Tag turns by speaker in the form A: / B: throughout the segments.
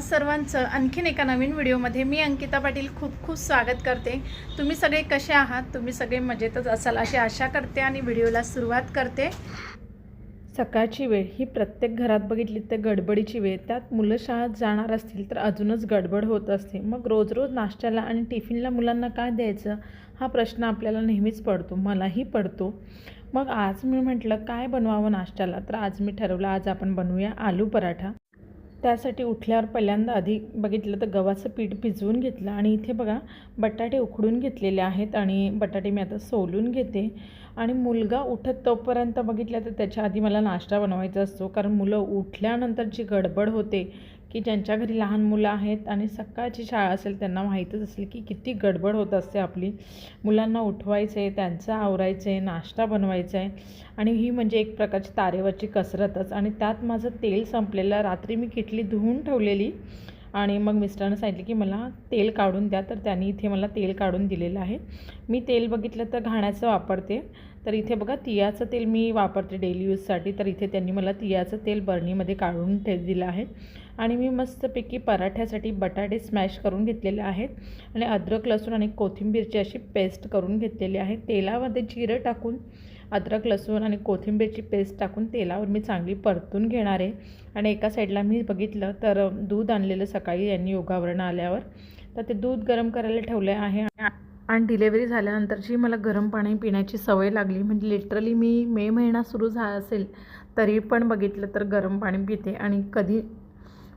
A: सर्वांचं आणखीन एका नवीन व्हिडिओमध्ये मी अंकिता पाटील खूप खूप स्वागत करते. तुम्ही सगळे कसे आहात? तुम्ही सगळे मजेतच असाल अशी आशा करते आणि व्हिडिओला सुरुवात करते. सकाळची वेळ ही प्रत्येक घरात बघितली तर गडबडीची वेळ. त्यात मुलं शाळेत जाणार असतील तर अजूनच गडबड होत असते. मग रोज रोज नाश्त्याला आणि टिफिनला मुलांना काय द्यायचं? हा प्रश्न आपल्याला नेहमीच पडतो. मलाही पडतो. मग आज मी म्हटलं काय बनवावं नाश्त्याला? तर आज मी ठरवलं आज आपण बनवूया आलू पराठा. त्यासाठी उठल्यावर पहिल्यांदा आधी बघितलं तर गव्हाचं पीठ भिजवून घेतलं आणि इथे बघा बटाटे उकडून घेतलेले आहेत आणि बटाटे मी आता सोलून घेते. आणि मुलगा उठत तोपर्यंत बघितलं तर त्याच्या आधी मला नाश्ता बनवायचा असतो. कारण मुलं उठल्यानंतर जी गडबड होते. की ज्यांच्या घरी लहान मुलं आहेत आणि सकाळची शाळा असेल त्यांना माहीतच असेल की किती गडबड होत असते आपली. मुलांना उठवायचं आहे त्यांचं आवरायचं आहे नाश्ता बनवायचा आहे. आणि ही म्हणजे एक प्रकारची तारेवरची कसरतच. आणि त्यात माझं तेल संपलेलं. रात्री मी किटली धुवून ठेवलेली. आणि मग मिस्टरांना सांगितलं की मला तेल काढून द्या. तर त्यांनी इथे मला तेल काढून दिलेलं आहे. मी तेल बघितलं तर घाण्याचं वापरते. तर इथे बघा तियाचं तेल मी वापरते डेली यूजसाठी. तर इथे त्यांनी मला तियाचं तेल बर्नीमध्ये काढून ठे दिलं आहे. आणि मी मस्तपैकी पराठ्यासाठी बटाटे स्मॅश करून घेतलेले आहेत. आणि अद्रक लसूण आणि कोथिंबीरची अशी पेस्ट करून घेतलेली आहे. तेलामध्ये जिरं टाकून अद्रक लसूण आणि कोथिंबीरची पेस्ट टाकून तेलावर मी चांगली परतून घेणार आहे. आणि एका साईडला मी बघितलं तर दूध आणलेलं सकाळी यांनी योगावरनं आल्यावर. तर ते दूध गरम करायला ठेवले आहे. आणि डिलेवरी झाल्यानंतरची मला गरम पाणी पिण्याची सवय लागली. म्हणजे लिटरली मी मे महिना सुरू झाला असेल तरी पण बघितलं तर गरम पाणी पिते. आणि कधी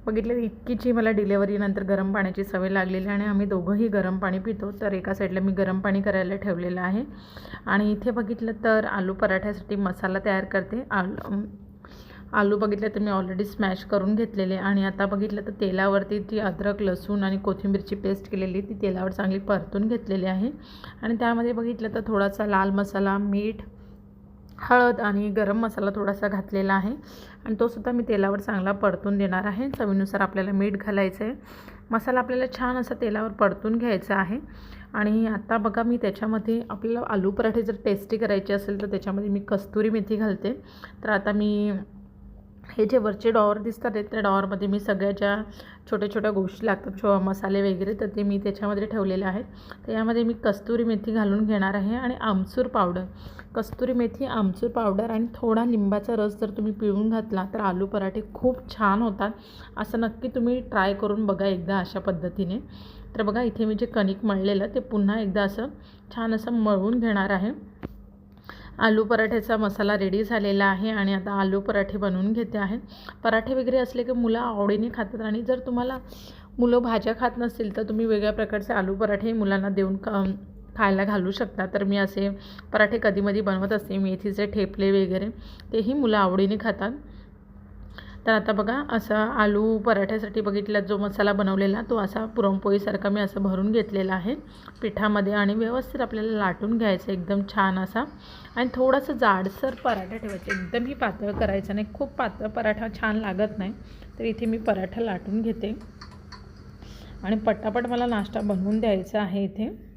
A: बघितलं इतकीची मला डिलेवरीनंतर गरम पाण्याची सवय लागलेली आणि आम्ही दोघंही गरम पाणी पितो. तर एका साईडला मी गरम पाणी करायला ठेवलेलं आहे. आणि इथे बघितलं तर आलू पराठ्यासाठी मसाला तयार करते. आलू आलू बघितलं तर मी ऑलरेडी स्मॅश करून घेतलेले आणि आता बघितलं तर तेलावरती ती अद्रक लसूण आणि कोथिंबीरची पेस्ट केलेली ती तेलावर चांगली परतून घेतलेली आहे. आणि त्यामध्ये बघितलं तर थोडासा लाल मसाला मीठ हळद आणि गरम मसाला थोडासा घातलेला आहे. आणि तो सुद्धा मी तेलावर चांगला परतून देणार आहे. चवीनुसार आपल्याला मीठ घालायचं आहे. मसाला आपल्याला छान असा तेलावर परतून घ्यायचा आहे. आणि आता बघा मी त्याच्यामध्ये आपल्याला आलू पराठे जर टेस्टी करायचे असेल तर त्याच्यामध्ये मी कस्तुरी मेथी घालते. तर आता मी हे जे वरचे डॉवर दिसतात आहेत त्या डॉवरमध्ये मी सगळ्या ज्या छोट्या छोट्या गोष्टी लागतात छो मसाले वगैरे तर ते मी त्याच्यामध्ये ठेवलेले आहेत. तर यामध्ये मी कस्तुरी मेथी घालून घेणार आहे आणि आमचूर पावडर. कस्तुरी मेथी आमचूर पावडर आणि थोडा लिंबाचा रस जर तुम्ही पिळून घातला तर आलू पराठे खूप छान होतात. असं नक्की तुम्ही ट्राय करून बघा एकदा अशा पद्धतीने. तर बघा इथे मी जे कणिक मळलेलं ते पुन्हा एकदा असं छान असं मळवून घेणार आहे. आलू पराठ्याचा मसाला रेडी झालेला आहे आणि आता आलू पराठे बनवून घेते आहे. पराठे वगैरे असले की मुलं आवडीने खातात आणि जर तुम्हाला मुलं भाज्या खात नसतील तर तुम्ही वेगळ्या प्रकारचे आलू पराठे मुलांना देऊन खायला घालू शकता. तर मी असे पराठे कधीमधी बनवत असते मेथीचे ठेपले वगैरे तेही मुलं आवडीने खातात. तर आता बघा असा आलू पराठ्यासाठी बघितला जो मसाला बनवलेला तो असा पुरणपोळीसारखा मी असं भरून घेतलेला आहे. पिठामध्ये आणि व्यवस्थित आपल्याला लाटून घ्यायचं एकदम छान असा. आणि थोडासा जाडसर पराठा ठेवायचा. एकदमही पातळ करायचं नाही. खूप पातळ पराठा छान लागत नाही. तर इथे मी पराठा लाटून घेते. आणि पटापट मला नाश्ता बनवून द्यायचा आहे इथे.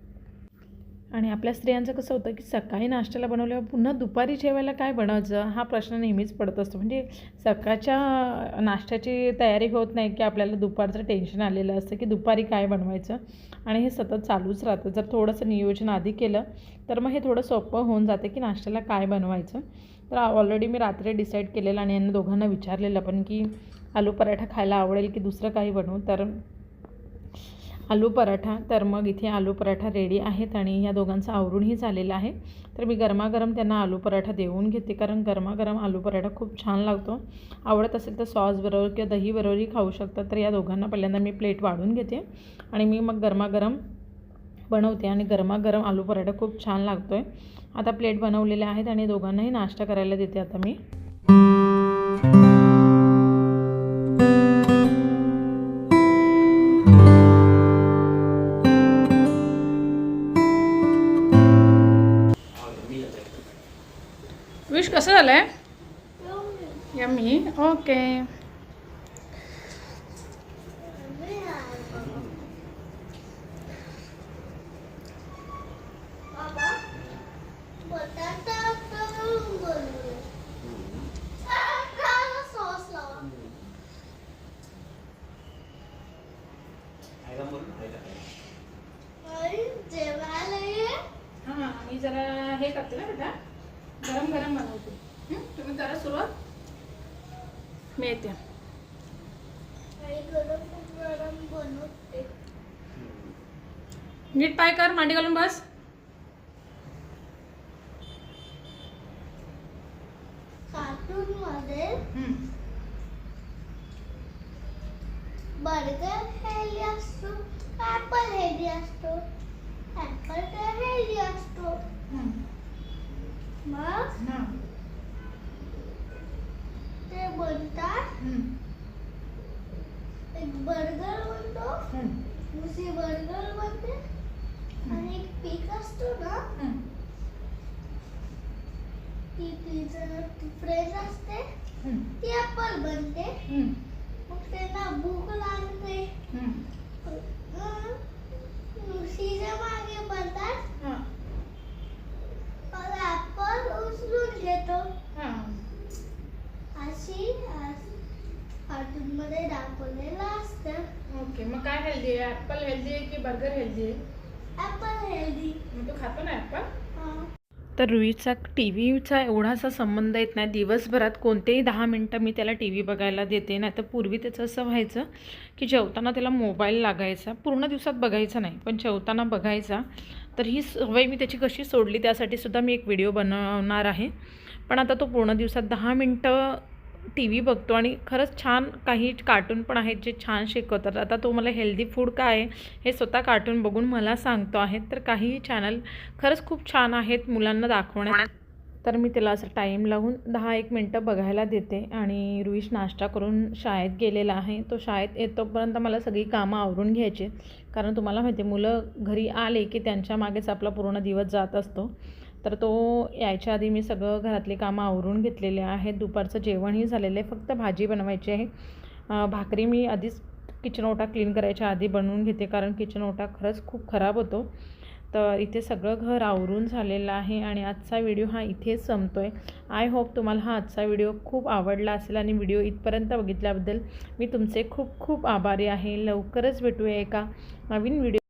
A: आणि आपल्या स्त्रियांचं कसं होतं की सकाळी नाश्त्याला बनवल्यावर पुन्हा दुपारी जेवायला काय बनवायचं? हा प्रश्न नेहमीच पडत असतो. म्हणजे सकाळच्या नाश्त्याची तयारी होत नाही की आपल्याला दुपारचं टेन्शन आलेलं असतं की दुपारी काय बनवायचं? आणि हे सतत चालूच राहतं. जर थोडंसं नियोजन आधी केलं तर मग हे थोडं सोपं होऊन जाते की नाश्त्याला काय बनवायचं? तर ऑलरेडी मी रात्री डिसाईड केलेलं आणि यांना दोघांना विचारलेलं पण की आलू पराठा खायला आवडेल की दुसरं काही बनवू? तर आलू पराठा तर मग इथे आलू पराठा रेडी आहेत आणि या दोघांचं आवरूनही झालेलं आहे. तर मी गरमागरम त्यांना आलू पराठा देऊन घेते कारण गरमागरम आलू पराठा खूप छान लागतो. आवडत असेल तर सॉसबरोबर किंवा दहीबरोबरही खाऊ शकतात. तर या दोघांना पहिल्यांदा मी प्लेट वाढून घेते आणि मी मग गरमागरम बनवते आणि गरमागरम आलू पराठा खूप छान लागतो आहे आता प्लेट बनवलेले आहेत आणि दोघांनाही नाश्ता करायला देते आता मी. आहे यम्मी ओके करा मी येते नीट पाय कर मांडी घालून बस.
B: बर्गर हेल्दी असतो ऍपल हेल्दी असतो ऍपल काय हेल्दी असतो. मग. ते बनतात. एक बर्गर बनतो. दुसरी बर्गर बनते आणि एक पीक असतो ना. ती पिझ्झा ती फ्रेंच असते. ती ऍपल बनते. मग त्यांना भूक लागते
A: हम्म.
B: मग नुशीच्या मागे बनतात
A: हा.
B: मग ऍपल उचलून घेतो
A: हा.
B: अशी कार्टून मध्ये दाखवलेलं असतं
A: ओके मग काय हेल्दी आहे ऍपल हेल्दी आहे की बर्गर हेल्दी आहे?
B: ऍपल हेल्दी
A: मग तू खातो ना ऍपल
B: हा.
A: तर रुईचा टी व्हीचा एवढासा संबंध येत नाही. दिवसभरात कोणतेही दहा मिनटं मी त्याला टी व्ही बघायला देते नाही तर पूर्वी त्याचं असं व्हायचं की जेवताना त्याला मोबाईल लागायचा पूर्ण दिवसात बघायचा नाही पण जेवताना बघायचा. तर ही सवय मी त्याची कशी सोडली त्यासाठी सुद्धा मी एक व्हिडिओ बनवणार आहे. पण आता तो पूर्ण दिवसात दहा मिनटं टी व्ही बघतो आणि खरंच छान काही कार्टून पण आहेत जे छान शिकवतात. आता तो मला हेल्दी फूड काय आहे हे स्वतः कार्टून बघून मला सांगतो आहे. तर काही चॅनल खरंच खूप छान आहेत मुलांना दाखवण्यात. तर मी त्याला असं टाईम लावून दहा एक मिनटं बघायला देते आणि रुईश नाश्ता करून शाळेत गेलेला आहे. तो शाळेत येतोपर्यंत मला सगळी कामं आवरून घ्यायची कारण तुम्हाला माहिती आहे मुलं घरी आले की त्यांच्या मागेच आपला पूर्ण दिवस जात असतो. तर तो यायच्या आधी मी सगळं घरातली कामं आवरून घेतलेले आहेत. दुपारचं जेवणही झालेलं आहे. फक्त भाजी बनवायची आहे. भाकरी मी आधीच किचन ओटा क्लीन करायच्या आधी बनवून घेते. कारण किचन ओटा खरंच खूप खराब होतो. तर इथे सगळं घर आवरून झालेलं आहे आणि आजचा व्हिडिओ हा इथेच संपतो आहे आय होप तुम्हाला हा आजचा व्हिडिओ खूप आवडला असेल आणि व्हिडिओ इथपर्यंत बघितल्याबद्दल मी तुमचे खूप खूप आभारी आहे. लवकरच भेटूया एका नवीन व्हिडिओ